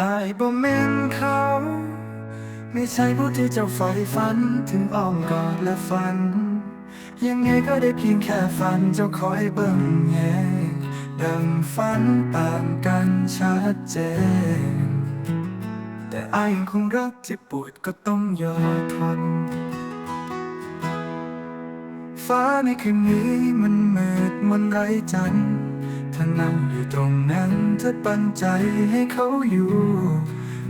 อายบ่แม่นเขา ไม่ใช่ผู้ที่เจ้าใฝ่ฝันถึงอ้อมกอดและฝัน ยังไงก็ได้เพียงแค่ฝันเจ้าคอยเบิ่งแยงดังฝันต่างกันชัดเจน แต่อายยังคงรักที่ปวดก็ต้องยอมทน ฟ้าในคืนนี้มันมืดมันไร้จันทร์ เธอนั่งอยู่ตรงนั้นเธอปันใจให้เขาอยู่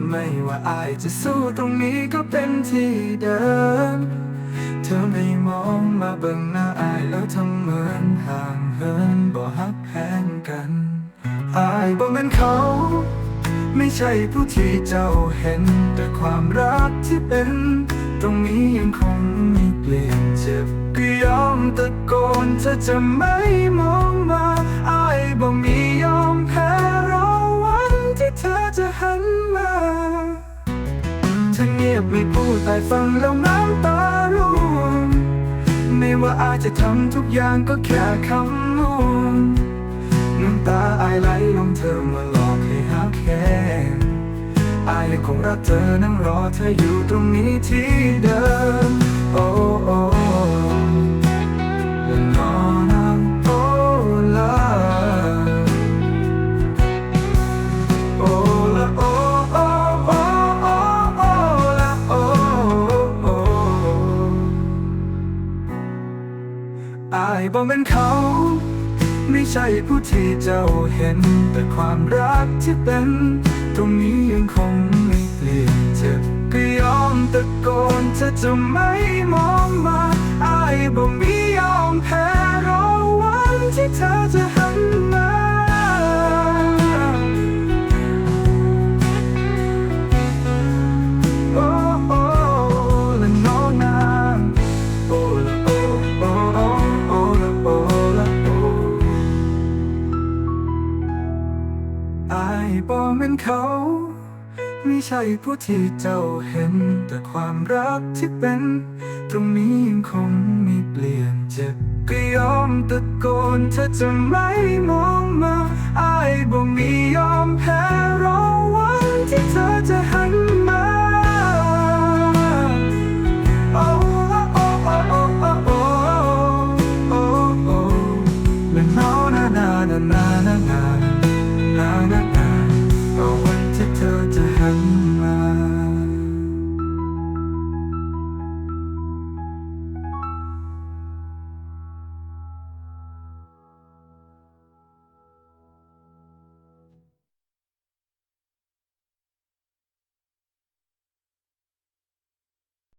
ไม่ว่าอายจะสู้ตรงนี้ก็เป็นที่เดิม เธอไม่มองมาเบิ่งหน้าอายแล้วทำเหมือนห่างเหินบ่ฮักแพงกันอายบ่เป็นเขา ไม่ใช่ผู้ที่เจ้าเห็น แต่ความรักที่เป็น ตรงนี้ยังคงไม่เปลี่ยนเจ็บก็ยอ นเธอจะไม่มองมาอายบ่มียอมแพ้รอวันที่เธอจะหันมาเธอเงียบไม่พูดแต่ฟังแล้วน้ำตาร่วงไม่ว่าอาจจะทำทุกอย่างก็แค่คำลวงน้ำตาอายไหลลงเธอมาหลอกให้หักแค่อายคงรักเธอนั่งรอเธออยู่ตรงนี้ที่เดิมโอ้ อายบ่เป็นเขา ไม่ใช่ผู้ที่เจ้าเห็น แต่ความรักที่เป็น ตรงนี้ยังคงไม่เปลี่ยนเจ็บก็ยอมตะโกนเธอจะไม่มองมาอายบ่มียอมแพ้รอวันที่เธอจะหา อายบ่แม่นเขาไม่ใช่ผู้ที่เจ้าเห็น แต่ความรักที่เป็น ตรงนี้ยังคงมีเปลี่ยนเจ็บก็ยอมตะโกนเธอจะไม่มองมาอายบ่มียอมแพ้รอวันที่เธอจะหันมาโอ้โอ้โอ้โอ้โอ้โอ้โอ้โอ้และเมานานานานานา